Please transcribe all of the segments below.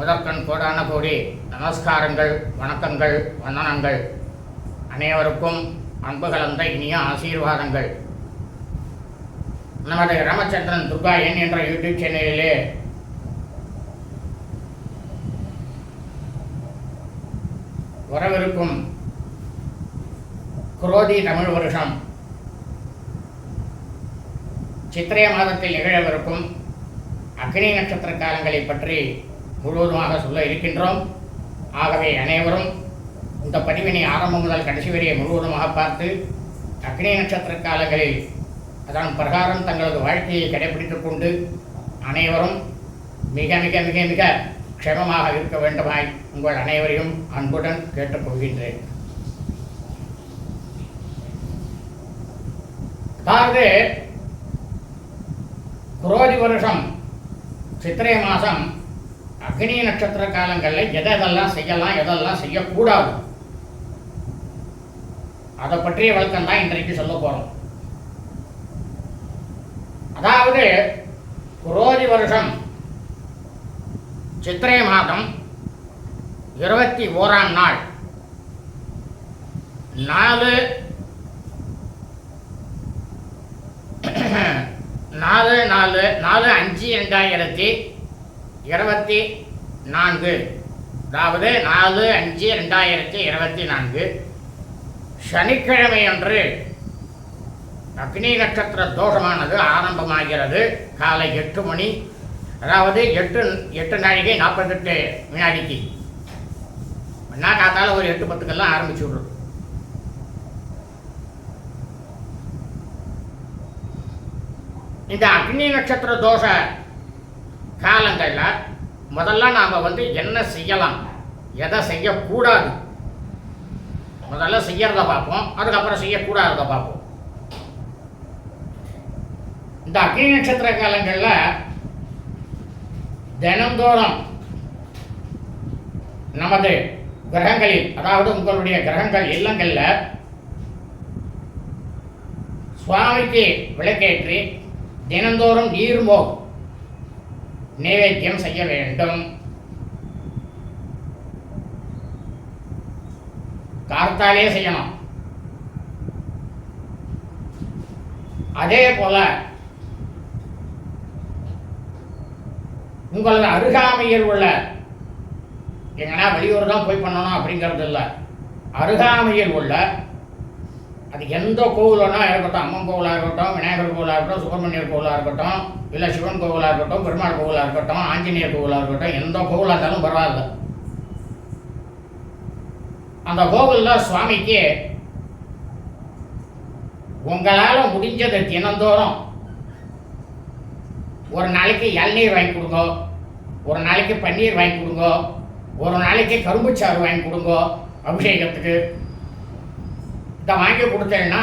முதற்கண் கோடான கோடி நமஸ்காரங்கள் வணக்கங்கள் வந்தனங்கள். அனைவருக்கும் அன்பு கலந்த இனிய ஆசீர்வாதங்கள். நமது ராமச்சந்திரன் துர்கா என் என்ற யூடியூப் சேனலிலே வரவிருக்கும் குரோதி தமிழ் வருஷம் சித்திரை மாதத்தில் நிகழவிருக்கும் அக்னி நட்சத்திர காலங்களை பற்றி முழுவதுமாக சொல்ல இருக்கின்றோம். ஆகவே அனைவரும் இந்த பதிவினை ஆரம்பம் முதல் கடைசி வரையை முழுவதுமாக பார்த்து அக்னி நட்சத்திர காலங்களில் அதன் பிரகாரம் தங்களது வாழ்க்கையை கடைபிடித்துக் கொண்டு அனைவரும் மிக மிக மிக மிக க்ஷமமாக இருக்க வேண்டுமாய் உங்கள் அனைவரையும் அன்புடன் கேட்டுக்கொள்கின்றேன் அதாவது குரோதி வருஷம் சித்திரை மாதம் அக்னி நட்சத்திர காலங்களில் எதை எதெல்லாம் செய்யலாம் எதெல்லாம் செய்யக்கூடாது? அதை பற்றிய விளக்கம் தான் இன்றைக்கு சொல்ல போகிறோம் அதாவது குரோதி வருஷம் சித்திரை மாதம் இருபத்தி ஓராம் நாள். நாலு நாலு நாலு நாலு அஞ்சு ரெண்டாயிரத்தி இருபத்தி நான்கு. அதாவது நாலு அஞ்சு ரெண்டாயிரத்தி இருபத்தி நான்கு. சனிக்கிழமை அன்று அக்னி நட்சத்திர தோஷமானது ஆரம்பமாகிறது. காலை எட்டு மணி. அதாவது எட்டு எட்டு நாழிகை நாற்பத்தெட்டு வினாடிக்கு. என்ன காத்தால ஒரு எட்டு பத்துக்கெல்லாம் ஆரம்பிச்சு விடுறோம் இந்த அக்னி நட்சத்திர தோஷ காலங்களில் முதல்ல நாம் வந்து என்ன செய்யலாம்? எதை செய்யக்கூடாது? முதல்ல செய்யறத பார்ப்போம். அதுக்கப்புறம் செய்யக்கூடாததை பார்ப்போம். இந்த அக்னி நட்சத்திர காலங்களில் தினந்தோறும் நமது கிரகங்களில் அதாவது உங்களுடைய கிரகங்கள் இல்லங்களில் சுவாமிக்கு விளக்கேற்றி தினந்தோறும் நீர்மோகம் நைவேத்தியம் செய்ய வேண்டும். கார்த்தாலே செய்யணும். அதே போல உங்களது அருகாமையில் உள்ள எங்கன்னா வெளியூர் தான் போய் பண்ணணும் அப்படிங்கிறது இல்லை அருகாமையில் உள்ள அது எந்த கோவிலனா இருக்கட்டும் அம்மன் கோவிலாக இருக்கட்டும் விநாயகர் கோவிலாக இருக்கட்டும் சுப்பிரமணியர் கோவிலாக இருக்கட்டும் இல்லை சிவன் கோவிலாக இருக்கட்டும் பெருமாள் கோவிலாக இருக்கட்டும் ஆஞ்சநேயர் கோவிலாக இருக்கட்டும் எந்த கோவிலாக இருந்தாலும் பரவாயில்ல. அந்த கோவிலில் சுவாமிக்கு உங்களால் முடிஞ்சது தினந்தோறும் ஒரு நாளைக்கு இளநீர் வாங்கி கொடுங்க ஒரு நாளைக்கு பன்னீர் வாங்கி கொடுங்கோ ஒரு நாளைக்கு கரும்புச்சாறு வாங்கி கொடுங்கோ அபிஷேகத்துக்கு இதை வாங்கி கொடுத்தேன்னா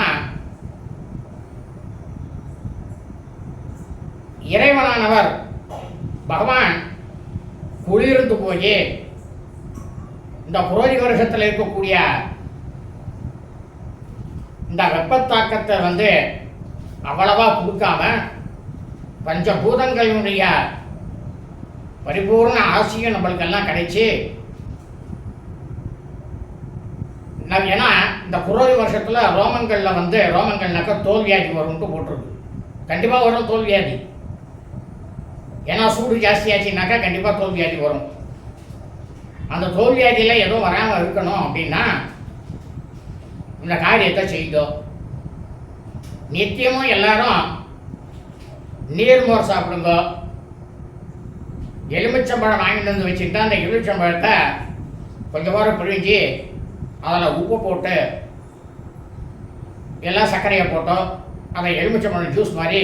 இறைவனானவர் பகவான் குளிர்ந்து போய் இந்த புரோதி வருஷத்தில் இருக்கக்கூடிய இந்த வெப்பத்தாக்கத்தை வந்து அவ்வளவா கொடுக்காம பஞ்சபூதங்களினுடைய பரிபூர்ண ஆசையும் நம்மளுக்கெல்லாம் கிடைச்சி நான் ஏன்னா இந்த குரோதி வருஷத்தில் ரோமங்களில் வந்து ரோமங்கள்னாக்கா தோல்வியாதி வரும்ட்டு போட்டிருக்கு. கண்டிப்பாக வரும் தோல்வியாதி ஏன்னா சூடு ஜாஸ்தியாச்சுனாக்கா கண்டிப்பாக தோல்வியாதி வரும். அந்த தோல்வியாதியில் எதுவும் வராமல் இருக்கணும் அப்படின்னா இந்த காரியத்தை செய்தோம் நித்தியமும் எல்லாரும் நீர்மோர் சாப்பிடுங்க. எலுமிச்சம்பழம் வாங்கிட்டு வந்து வச்சுக்கிட்டா அந்த எலுமிச்சம்பழத்தை கொஞ்சம் வாரம் பிழிஞ்சு அதில் உப்பு போட்டு எல்லாம் சர்க்கரையை போட்டோ அதை எலுமிச்சம்பழம் ஜூஸ் மாதிரி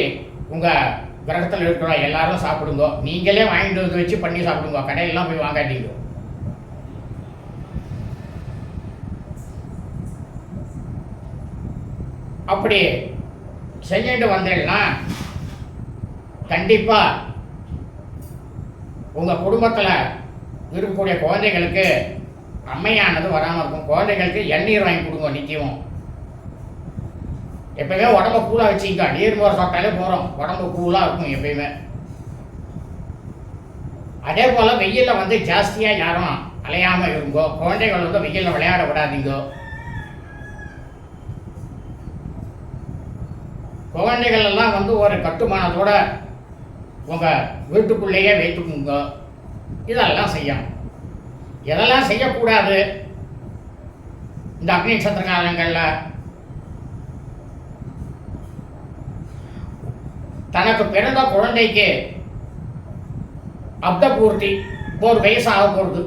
உங்கள் கிரகத்தில் இருக்கிற எல்லாரும் சாப்பிடுங்கோ. நீங்களே வாங்கிட்டு வந்து வச்சு பண்ணி சாப்பிடுங்க. கடையெல்லாம் போய் வாங்காட்டீங்க அப்படி செஞ்சுட்டு வந்தீங்கன்னா கண்டிப்பாக உங்கள் குடும்பத்தில் இருக்கக்கூடிய குழந்தைகளுக்கு அம்மையானது வராமல் இருக்கும். குழந்தைகளுக்கு எண்ணீர் வாங்கி கொடுங்க நித்தியம் எப்பயுமே உடம்ப கூலாக வச்சுக்கா நீர் மோர் சாப்பிட்டாலே போகிறோம் உடம்பு கூலாக இருக்கும் எப்பயுமே. அதே போல் வெயிலில் வந்து ஜாஸ்தியாக யாரும் அலையாமல் இருங்கோ. குழந்தைகள் வந்து வெயிலில் விளையாட விடாதீங்கோ. குழந்தைகள் எல்லாம் வந்து ஒரு கட்டுமானத்தோட உங்கள் வீட்டுக்குள்ளேயே வைத்துக்குங்க. இதெல்லாம் செய்யணும். எதெல்லாம் செய்யக்கூடாது? இந்த அக்னி நட்சத்திர காலங்களில் தனக்கு பிறந்த குழந்தைக்கு அப்த பூர்த்தி ஒரு வயசாக போகிறது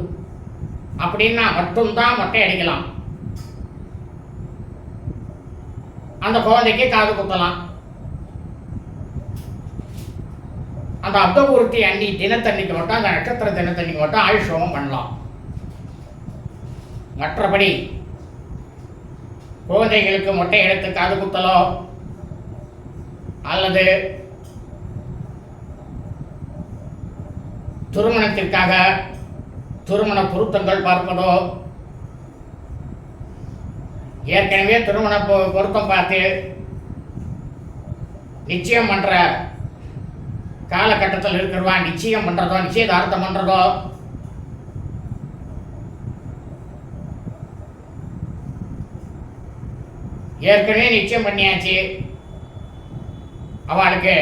அப்படின்னா மட்டும்தான் மொட்டை அடிக்கலாம். அந்த குழந்தைக்கு காது குத்தலாம். அந்த அப்தபூர்த்தி அன்னி தினத்தன்னைக்கு மட்டும் அந்த நட்சத்திர தினத்தன்னைக்கு மட்டும் ஆயுஷோகம் பண்ணலாம். மற்றபடி குழந்தைகளுக்கு மொட்டை எடுத்து காது குத்தலோ அல்லது திருமணத்திற்காக திருமண பொருத்தங்கள் பார்ப்பதோ ஏற்கனவே திருமண பொ- பொருத்தம் பார்த்து நிச்சயம் பண்ணுற காலகட்டத்தில் இருக்கிறவா நிச்சயம் பண்ணுறதோ நிச்சயதார்த்தம் பண்ணுறதோ ஏற்கனவே நிச்சயம் பண்ணியாச்சு. அவளுக்கு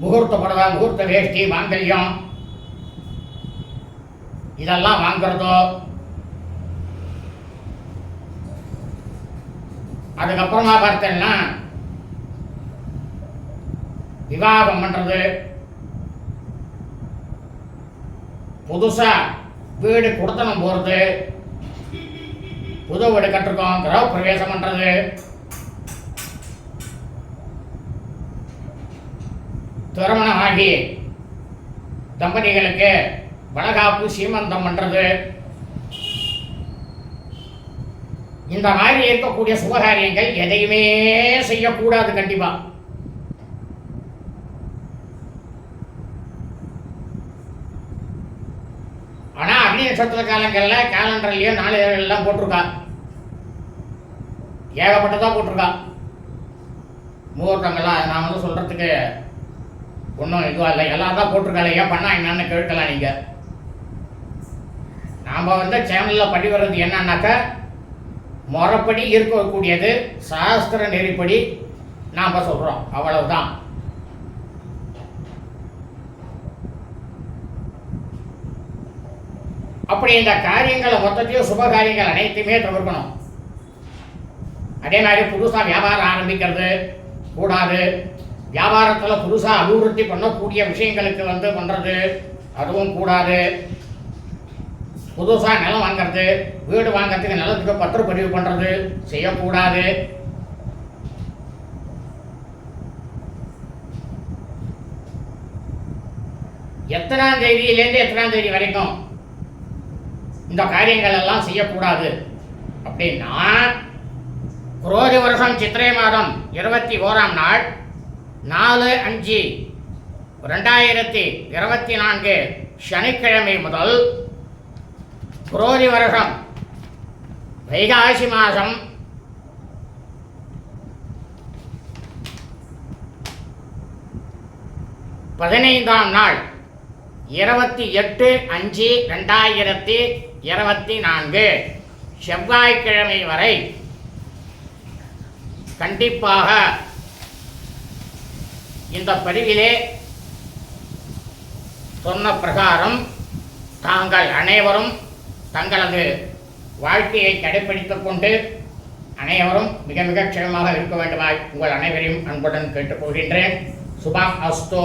முகூர்த்த புடவை முகூர்த்த வேஷ்டி மாங்கல்யம். இதெல்லாம் வாங்குறதோ? அதுக்கப்புறமா பார்த்தேன்னா விவாகம் பண்ணுறது புதுசாக வீடு கொடுத்தனம் போகிறது புது வீடு கட்டிருக்கோம் கிரக பிரவேசம் பண்றது. திருமணம் ஆகி தம்பதிகளுக்கு வளகாப்பு சீமந்தம் பண்றது. இந்த மாதிரி இருக்கக்கூடிய சுபகாரியங்கள் எதையுமே செய்யக்கூடாது கண்டிப்பா. ஆனா அக்னி நட்சத்திர காலங்களில் கேலண்டர்லயோ எல்லாம் போட்டிருக்கா. ஏகப்பட்டதாக போட்டிருக்கான். முகூர்த்தங்கள்லாம் நான் வந்து சொல்கிறதுக்கு ஒன்றும் இதுவாக இல்லை. எல்லாம் தான் போட்டிருக்காங்க ஏன் பண்ணால் என்னன்னு கேட்கலாம் நீங்கள் நாம் வந்து சேனலில் படி வர்றது என்னன்னாக்கா முறைப்படி இருக்கக்கூடியது சாஸ்திர நெறிப்படி நாம் சொல்கிறோம் அவ்வளவுதான். அப்படி இந்த காரியங்களை மொத்தத்தையும் சுப காரியங்கள் அனைத்தையுமே தவிர்க்கணும். அதே மாதிரி புதுசாக வியாபாரம் ஆரம்பிக்கிறது. கூடாது. வியாபாரத்தில் புதுசாக அபிவிருத்தி பண்ணக்கூடிய விஷயங்களுக்கு வந்து பண்ணுறது அதுவும் கூடாது. புதுசாக நிலம் வாங்குறது வீடு வாங்குறதுக்கு நிலத்துக்கு பத்திரப்பதிவு பண்ணுறது செய்யக்கூடாது. எத்தனாம் தேதியிலேருந்து எத்தனாம் தேதி வரைக்கும் இந்த காரியங்கள் எல்லாம் செய்யக்கூடாது. அப்படின்னா குரோதி வருஷம் சித்திரை மாதம் இருபத்தி ஓராம் நாள் நாலு அஞ்சு ரெண்டாயிரத்தி இருபத்தி நான்கு சனிக்கிழமை முதல் குரோதி வருஷம் வைகாசி மாதம் பதினைந்தாம் நாள் இருபத்தி எட்டு அஞ்சு ரெண்டாயிரத்தி இருபத்தி நான்கு செவ்வாய்க்கிழமை வரை கண்டிப்பாக இந்த பதிவிலே சொன்ன பிரகாரம் தாங்கள் அனைவரும் தங்களது வாழ்க்கையை கடைப்பிடித்துக் கொண்டு அனைவரும் மிக மிக க்ஷேமமாக இருக்க வேண்டுமாய் உங்கள் அனைவரையும் அன்புடன் கேட்டுக்கொள்கின்றேன். சுபா அஸ்தோ.